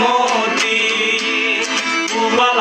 মতি উবাল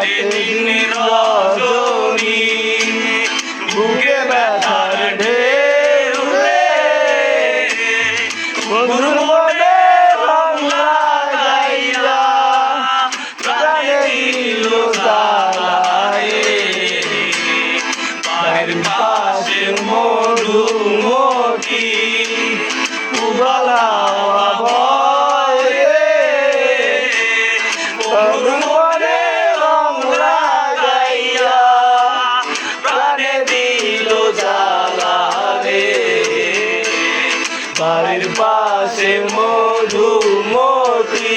দিন রজনী বুকে ব্যথার ঢেউ বন্ধুর মায়ের পাশে মধুমতি।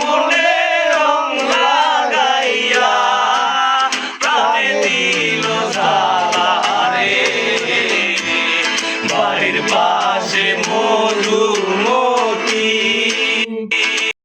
Monte Mundo.